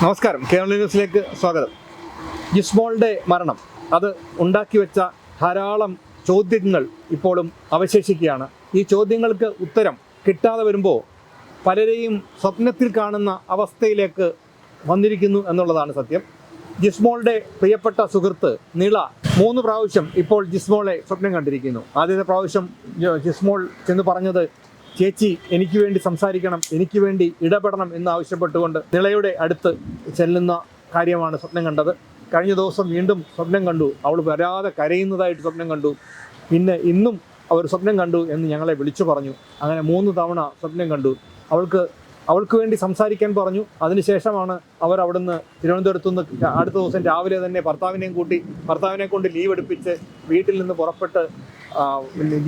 നമസ്കാരം. കേരള ന്യൂസിലേക്ക് സ്വാഗതം. ജിസ്മോളുടെ മരണം. അത് ഉണ്ടാക്കി വെച്ച ധാരാളം ചോദ്യങ്ങൾ ഇപ്പോഴും അവശേഷിക്കുകയാണ്. ഈ ചോദ്യങ്ങൾക്ക് ഉത്തരം കിട്ടാതെ വരുമ്പോൾ പലരെയും സ്വപ്നത്തിൽ കാണുന്ന അവസ്ഥയിലേക്ക് വന്നിരിക്കുന്നു എന്നുള്ളതാണ് സത്യം. ജിസ്മോളുടെ പ്രിയപ്പെട്ട സുഹൃത്ത് നിള മൂന്ന് പ്രാവശ്യം ഇപ്പോൾ ജിസ്മോളെ സ്വപ്നം കണ്ടിരിക്കുന്നു. ആദ്യത്തെ പ്രാവശ്യം ജിസ്മോൾ ചെന്ന് പറഞ്ഞത് ചേച്ചി എനിക്ക് വേണ്ടി സംസാരിക്കണം എനിക്ക് വേണ്ടി ഇടപെടണം എന്ന് ആവശ്യപ്പെട്ടുകൊണ്ട് നിളയുടെ അടുത്ത് ചെല്ലുന്ന കാര്യമാണ് സ്വപ്നം കണ്ടത്. കഴിഞ്ഞ ദിവസം വീണ്ടും സ്വപ്നം കണ്ടു. അവൾ വരാതെ കരയുന്നതായിട്ട് സ്വപ്നം കണ്ടു. പിന്നെ ഇന്നും അവർ സ്വപ്നം കണ്ടു എന്ന് ഞങ്ങളെ വിളിച്ചു പറഞ്ഞു. അങ്ങനെ മൂന്ന് തവണ സ്വപ്നം കണ്ടു. അവൾക്ക് അവൾക്ക് വേണ്ടി സംസാരിക്കാൻ പറഞ്ഞു. അതിനുശേഷമാണ് അവർ അവിടുന്ന് തിരുവനന്തപുരത്തു നിന്ന് അടുത്ത ദിവസം രാവിലെ തന്നെ ഭർത്താവിനെയും കൂട്ടി ഭർത്താവിനെ കൊണ്ട് ലീവ് എടുപ്പിച്ച് വീട്ടിൽ നിന്ന് പുറപ്പെട്ട്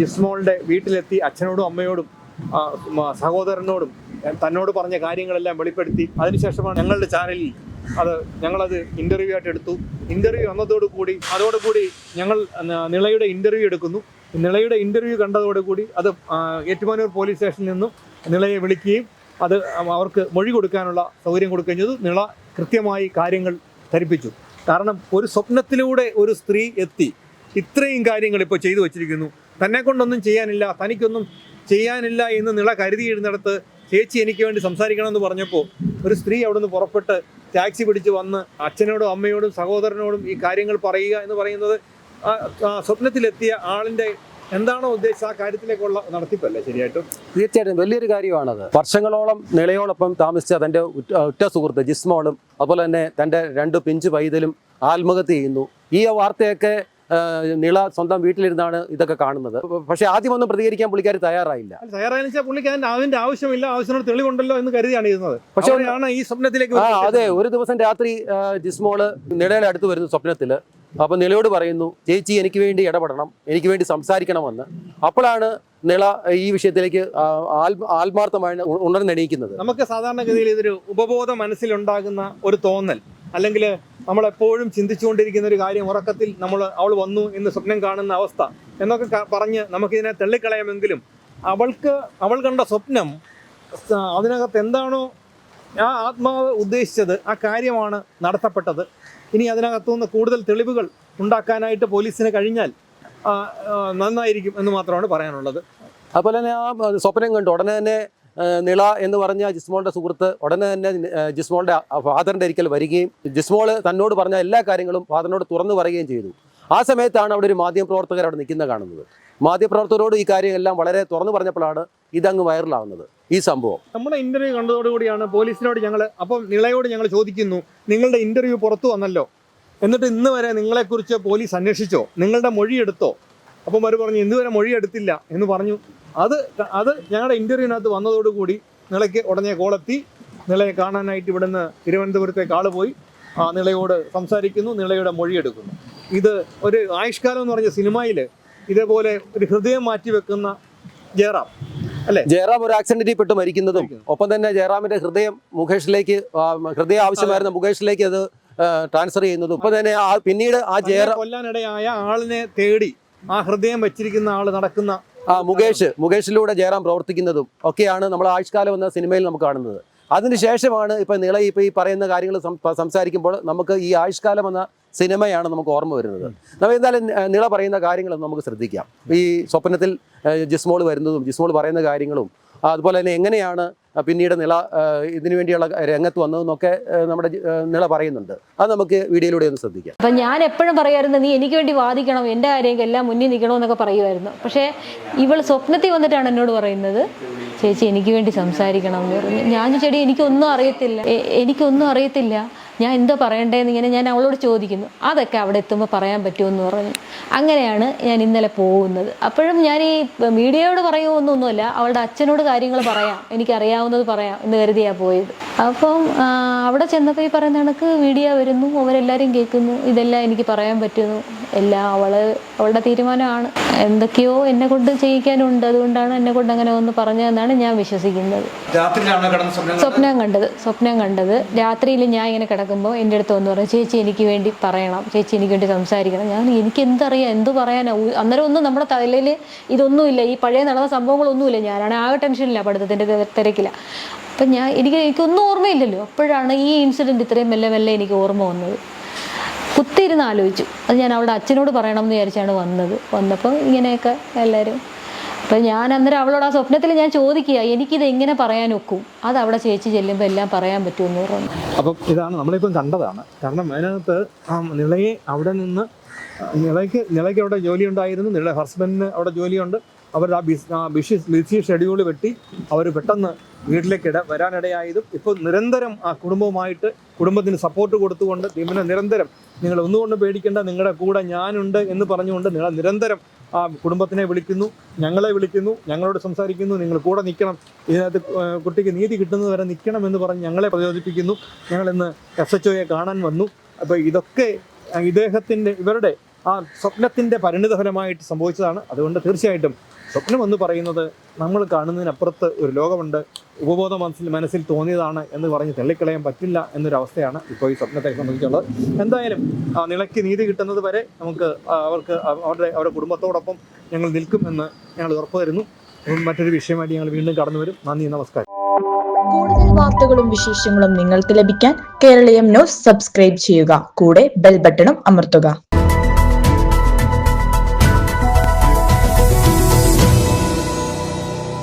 ജിസ്മോളിന്റെ വീട്ടിലെത്തി അച്ഛനോടും അമ്മയോടും സഹോദരനോടും തന്നോട് പറഞ്ഞ കാര്യങ്ങളെല്ലാം വെളിപ്പെടുത്തി. അതിനുശേഷമാണ് ഞങ്ങളുടെ ചാനലിൽ അത് ഞങ്ങളത് ഇന്റർവ്യൂ ആയിട്ട് എടുത്തു. ഇന്റർവ്യൂ വന്നതോടുകൂടി അതോടുകൂടി ഞങ്ങൾ നിളയുടെ ഇന്റർവ്യൂ എടുക്കുന്നു. നിളയുടെ ഇന്റർവ്യൂ കണ്ടതോടുകൂടി അത് ഏറ്റുമാനൂർ പോലീസ് സ്റ്റേഷനിൽ നിന്നും നിളയെ വിളിക്കുകയും അത് അവർക്ക് മൊഴി കൊടുക്കാനുള്ള സൗകര്യം കൊടുക്കുകയും ചെയ്തു. നിള കൃത്യമായി കാര്യങ്ങൾ ധരിപ്പിച്ചു. കാരണം ഒരു സ്വപ്നത്തിലൂടെ ഒരു സ്ത്രീ എത്തി. ഇത്രയും കാര്യങ്ങൾ ഇപ്പോൾ ചെയ്തു വച്ചിരിക്കുന്നു. തന്നെ കൊണ്ടൊന്നും ചെയ്യാനില്ല തനിക്കൊന്നും ചെയ്യാനില്ല എന്ന് നിള കരുതിയിരുന്നിടത്ത് ചേച്ചി എനിക്ക് വേണ്ടി സംസാരിക്കണമെന്ന് പറഞ്ഞപ്പോൾ ഒരു സ്ത്രീ അവിടുന്ന് പുറപ്പെട്ട് ടാക്സി പിടിച്ച് വന്ന് അച്ഛനോടും അമ്മയോടും സഹോദരനോടും ഈ കാര്യങ്ങൾ പറയുക എന്ന് പറയുന്നത് സ്വപ്നത്തിലെത്തിയ ആളിന്റെ എന്താണോ ഉദ്ദേശിച്ച ആ കാര്യത്തിലേക്കുള്ള നടത്തിപ്പല്ലേ ശരിയായിട്ടും? തീർച്ചയായിട്ടും വലിയൊരു കാര്യമാണത്. വർഷങ്ങളോളം നിളയോടൊപ്പം താമസിച്ച തന്റെ ഉറ്റ സുഹൃത്ത് ജിസ്മോളും അതുപോലെ തന്നെ തന്റെ രണ്ട് പിഞ്ച് പൈതലും ആത്മഹത്യ ചെയ്യുന്നു. ഈ വാർത്തയൊക്കെ നിള സ്വന്തം വീട്ടിലിരുന്നാണ് ഇതൊക്കെ കാണുന്നത്. പക്ഷേ ആദ്യമൊന്നും പ്രതികരിക്കാൻ പുള്ളിക്കാർ തയ്യാറായില്ല. തയ്യാറായെന്ന് വെച്ചാൽ പുള്ളിക്ക് അതിന്റെ അതിന്റെ ആവശ്യമില്ല ആവശ്യത്തിന് തെളിവുണ്ടല്ലോ എന്ന് കരുതിയാണ് ഇരുന്നത്. പക്ഷേ ഈ സ്വപ്നത്തിലേക്ക് ആ. അതെ ഒരു ദിവസം രാത്രി ജിസ്മോൾ നിളയുടെ അടുത്ത് വരുന്നു സ്വപ്നത്തിൽ അപ്പോൾ നിളയോട് പറയുന്നു ചേച്ചി എനിക്ക് വേണ്ടി ഇടപെടണം എനിക്ക് വേണ്ടി സംസാരിക്കണമെന്ന്. അപ്പോഴാണ് നിള ഈ വിഷയത്തിലേക്ക് ആത്മാർത്ഥമായി ഉണർന്നെണീക്കുന്നത്. നമുക്ക് സാധാരണഗതിയിൽ ഇതൊരു ഉപബോധ മനസ്സിലുണ്ടാകുന്ന ഒരു തോന്നൽ. അല്ലെങ്കിൽ നമ്മളെപ്പോഴും ചിന്തിച്ചുകൊണ്ടിരിക്കുന്ന ഒരു കാര്യം ഉറക്കത്തിൽ നമ്മൾ അവൾ വന്നു എന്ന് സ്വപ്നം കാണുന്ന അവസ്ഥ എന്നൊക്കെ പറഞ്ഞ് നമുക്കിതിനെ തള്ളിക്കളയാമെങ്കിലും അവൾക്ക് അവൾ കണ്ട സ്വപ്നം അതിനകത്ത് എന്താണോ ആ ആത്മാവ് ഉദ്ദേശിച്ചത് ആ കാര്യമാണ് നടത്തപ്പെട്ടത്. ഇനി അതിനകത്തുനിന്ന് കൂടുതൽ തെളിവുകൾ ഉണ്ടാക്കാനായിട്ട് പോലീസിന് കഴിഞ്ഞാൽ നന്നായിരിക്കും എന്ന് മാത്രമാണ് പറയാനുള്ളത്. അതുപോലെ തന്നെ ആ സ്വപ്നം കണ്ടു ഉടനെ തന്നെ നിള എന്ന് പറഞ്ഞ ജിസ്മോളുടെ സുഹൃത്ത് ഉടനെ തന്നെ ജിസ്മോളിന്റെ ഫാദറിന്റെ ഒരിക്കൽ വരികയും ജിസ്മോൾ തന്നോട് പറഞ്ഞ എല്ലാ കാര്യങ്ങളും ഫാദറിനോട് തുറന്നു പറയുകയും ചെയ്തു. ആ സമയത്താണ് അവിടെ ഒരു മാധ്യമപ്രവർത്തകർ അവിടെ നിൽക്കുന്നത് കാണുന്നത്. മാധ്യമപ്രവർത്തകരോട് ഈ കാര്യമെല്ലാം വളരെ തുറന്നു പറഞ്ഞപ്പോഴാണ് ഇതങ്ങ് വൈറലാവുന്നത് ഈ സംഭവം. നമ്മുടെ ഇന്റർവ്യൂ കണ്ടതോടുകൂടിയാണ് പോലീസിനോട് ഞങ്ങൾ അപ്പം നിളയോട് ഞങ്ങൾ ചോദിക്കുന്നു നിങ്ങളുടെ ഇന്റർവ്യൂ പുറത്തു വന്നല്ലോ? എന്നിട്ട് ഇന്ന് വരെ നിങ്ങളെക്കുറിച്ച് പോലീസ് അന്വേഷിച്ചോ? നിങ്ങളുടെ മൊഴി എടുത്തോ? അപ്പം അവർ പറഞ്ഞു ഇന്ന് വരെ മൊഴി എടുത്തില്ല എന്ന് പറഞ്ഞു. അത് അത് ഞങ്ങളുടെ ഇന്റർവ്യൂവിനകത്ത് വന്നതോടുകൂടി നിളയ്ക്ക് ഉടനെ കോളെത്തി. നിളയെ കാണാനായിട്ട് ഇവിടുന്ന് തിരുവനന്തപുരത്തേക്ക് ആൾ പോയി. ആ നിളയോട് സംസാരിക്കുന്നു നിളയുടെ മൊഴിയെടുക്കുന്നു. ഇത് ഒരു ആയുഷ്കാലം എന്ന് പറഞ്ഞ സിനിമയിൽ ഇതേപോലെ ഒരു ഹൃദയം മാറ്റി വെക്കുന്ന ജയറാം ജയറാം ഒരു ആക്സിഡന്റിൽ പെട്ട് മരിക്കുന്നതും ഒപ്പം തന്നെ ജയറാമിന്റെ ഹൃദയം മുകേഷിലേക്ക് ഹൃദയ ആവശ്യമായിരുന്ന മുകേഷിലേക്ക് അത് ട്രാൻസ്ഫർ ചെയ്യുന്നതും ഒപ്പം തന്നെ ആ പിന്നീട് ആ ജയറാം കൊല്ലാനിടയായ ആളിനെ തേടി ആ ഹൃദയം വെച്ചിരിക്കുന്ന ആൾ നടക്കുന്ന ആ മുകേഷ് മുകേഷിലൂടെ ജയറാം പ്രവർത്തിക്കുന്നതും ഒക്കെയാണ് നമ്മൾ ആഴ്ചക്കാലം എന്ന സിനിമയിൽ നമുക്ക് കാണുന്നത്. അതിനുശേഷമാണ് ഇപ്പൊ നിള ഇപ്പൊ ഈ പറയുന്ന കാര്യങ്ങൾ സംസാരിക്കുമ്പോൾ നമുക്ക് ഈ ആയുഷ്കാലം എന്ന സിനിമയാണ് നമുക്ക് ഓർമ്മ വരുന്നത്. നമ്മൾ എന്തായാലും നിള പറയുന്ന കാര്യങ്ങൾ നമുക്ക് ശ്രദ്ധിക്കാം. ഈ സ്വപ്നത്തിൽ ജിസ്മോൾ വരുന്നതും ജിസ്മോൾ പറയുന്ന കാര്യങ്ങളും അതുപോലെ തന്നെ എങ്ങനെയാണ് പിന്നീട് നില ഇതിനു വേണ്ടിയുള്ള രംഗത്ത് വന്നതെന്നൊക്കെ നമ്മുടെ നില പറയുന്നുണ്ട്. അത് നമുക്ക് വീഡിയോയിലൂടെ ഒന്ന് ശ്രദ്ധിക്കാം. അപ്പം ഞാൻ എപ്പോഴും പറയുമായിരുന്നു നീ എനിക്ക് വേണ്ടി വാദിക്കണം എന്റെ കാര്യങ്ങൾ എല്ലാം മുന്നിൽ നിൽക്കണമെന്നൊക്കെ പറയുമായിരുന്നു. പക്ഷേ ഇവൾ സ്വപ്നത്തിൽ വന്നിട്ടാണ് എന്നോട് പറയുന്നത് ചേച്ചി എനിക്ക് വേണ്ടി സംസാരിക്കണം എന്ന് പറഞ്ഞു. ഞാൻ ചേടി എനിക്കൊന്നും അറിയത്തില്ല എനിക്കൊന്നും അറിയത്തില്ല. ഞാൻ എന്താ പറയണ്ടേന്ന് ഇങ്ങനെ ഞാൻ അവളോട് ചോദിക്കുന്നു. അതൊക്കെ അവിടെ എത്തുമ്പോൾ പറയാൻ പറ്റുമെന്ന് പറഞ്ഞു. അങ്ങനെയാണ് ഞാൻ ഇന്നലെ പോകുന്നത്. അപ്പോഴും ഞാൻ ഈ മീഡിയയോട് പറയുമൊന്നൊന്നുമല്ല അവളുടെ അച്ഛനോട് കാര്യങ്ങൾ പറയാം. എനിക്കറിയാവുന്നത് പറയാം എന്ന് കരുതിയാ പോയത്. അപ്പം അവിടെ ചെന്നപ്പോൾ ഈ പറയുന്ന കണക്ക് മീഡിയ വരുന്നു അവരെല്ലാവരും കേൾക്കുന്നു ഇതെല്ലാം എനിക്ക് പറയാൻ പറ്റുന്നു. എല്ലാം അവൾ അവളുടെ തീരുമാനമാണ്. എന്തൊക്കെയോ എന്നെ കൊണ്ട് ചെയ്യിക്കാനുണ്ട്. അതുകൊണ്ടാണ് എന്നെ കൊണ്ട് അങ്ങനെ ഒന്ന് പറഞ്ഞതെന്നാണ് ഞാൻ വിശ്വസിക്കുന്നത്. സ്വപ്നം കണ്ടത്? സ്വപ്നം കണ്ടത്. രാത്രിയിൽ ഞാൻ ഇങ്ങനെ കിടക്കുമ്പോൾ എന്റെ അടുത്ത് ഒന്ന് പറയും ചേച്ചി എനിക്ക് വേണ്ടി പറയണം. ചേച്ചി എനിക്ക് വേണ്ടി സംസാരിക്കണം. ഞാൻ എനിക്ക് എന്തറിയാം എന്ത് പറയാനാ? അന്നേരം ഒന്നും നമ്മുടെ തലയിൽ ഇതൊന്നുമില്ല. ഈ പഴയ നടന്ന സംഭവങ്ങളൊന്നുമില്ല. ഞാനാണ് ആകെ ടെൻഷനില്ല പഠിത്തത്തിന്റെ തിരക്കില്ല അപ്പം ഞാൻ എനിക്ക് എനിക്കൊന്നും ഓർമ്മയില്ലല്ലോ. അപ്പോഴാണ് ഈ ഇൻസിഡന്റ് ഇത്രയും മെല്ലെ മെല്ലെ എനിക്ക് ഓർമ്മ വന്നത്. കുത്തിയിരുന്ന് ആലോചിച്ചു. അത് ഞാൻ അവളുടെ അച്ഛനോട് പറയണം എന്ന് വിചാരിച്ചാണ് വന്നത്. വന്നപ്പോൾ ഇങ്ങനെയൊക്കെ എല്ലാവരും. അപ്പം ഞാൻ അന്നേരം അവളോട് ആ സ്വപ്നത്തിൽ ഞാൻ ചോദിക്കുക എനിക്കിത് എങ്ങനെ പറയാൻ ഒക്കും? അത് അവിടെ ചേച്ചി ചെല്ലുമ്പോൾ എല്ലാം പറയാൻ പറ്റുമെന്ന് പറഞ്ഞു. അപ്പം ഇതാണ് നമ്മളിപ്പം കണ്ടതാണ്. കാരണം അതിനകത്ത് നിളയെ അവിടെ നിന്ന് നിളയ്ക്ക് നിളയ്ക്ക് അവിടെ ജോലി ഉണ്ടായിരുന്നു നിള ഹസ്ബൻഡിന് അവിടെ ജോലിയുണ്ട്. അവർ ആ ബിസ് ആ ബിഷി ബിസി ഷെഡ്യൂൾ വെട്ടി അവർ പെട്ടെന്ന് വീട്ടിലേക്ക് ഇട വരാനിടയായതും ഇപ്പോൾ നിരന്തരം ആ കുടുംബവുമായിട്ട് കുടുംബത്തിന് സപ്പോർട്ട് കൊടുത്തുകൊണ്ട് ടീമിനെ നിരന്തരം നിങ്ങൾ ഒന്നുകൊണ്ട് പേടിക്കേണ്ട നിങ്ങളുടെ കൂടെ ഞാനുണ്ട് എന്ന് പറഞ്ഞുകൊണ്ട് നിങ്ങൾ നിരന്തരം ആ കുടുംബത്തിനെ വിളിക്കുന്നു ഞങ്ങളെ വിളിക്കുന്നു ഞങ്ങളോട് സംസാരിക്കുന്നു നിങ്ങൾ കൂടെ നിൽക്കണം ഇതിനകത്ത് കുട്ടിക്ക് നീതി കിട്ടുന്നത് വരെ നിൽക്കണം എന്ന് പറഞ്ഞ് ഞങ്ങളെ പ്രചോദിപ്പിക്കുന്നു. ഞങ്ങളിന്ന് എസ് എച്ച് ഒയെ കാണാൻ വന്നു. അപ്പോൾ ഇതൊക്കെ ഇദ്ദേഹത്തിന്റെ ഇവരുടെ ആ സ്വപ്നത്തിന്റെ പരിണിതഫലമായിട്ട് സംഭവിച്ചതാണ്. അതുകൊണ്ട് തീർച്ചയായിട്ടും സ്വപ്നം എന്ന് പറയുന്നത് നമ്മൾ കാണുന്നതിനപ്പുറത്ത് ഒരു ലോകമുണ്ട്. ഉപബോധ മനസ്സിൽ മനസ്സിൽ തോന്നിയതാണ് എന്ന് പറഞ്ഞ് തള്ളിക്കളയാൻ പറ്റില്ല എന്നൊരവസ്ഥയാണ് ഇപ്പോൾ ഈ സ്വപ്നത്തെ സംബന്ധിച്ചുള്ളത്. എന്തായാലും ആ നിളയ്ക്ക് നീതി കിട്ടുന്നത് വരെ നമുക്ക് അവർക്ക് അവ- അവരുടെ അവരുടെ കുടുംബത്തോടൊപ്പം ഞങ്ങൾ നിൽക്കും എന്ന് ഞങ്ങൾ ഉറപ്പ് തരുന്നു മറ്റൊരു വിഷയമായിട്ട് ഞങ്ങൾ വീണ്ടും കടന്നു വരും. നന്ദി നമസ്കാരം. കൂടുതൽ വാർത്തകളും വിശേഷങ്ങളും നിങ്ങൾക്ക് ലഭിക്കാൻ കേരളീയം ന്യൂസ് സബ്സ്ക്രൈബ് ചെയ്യുക. കൂടെ ബെൽ ബട്ടണും അമർത്തുക.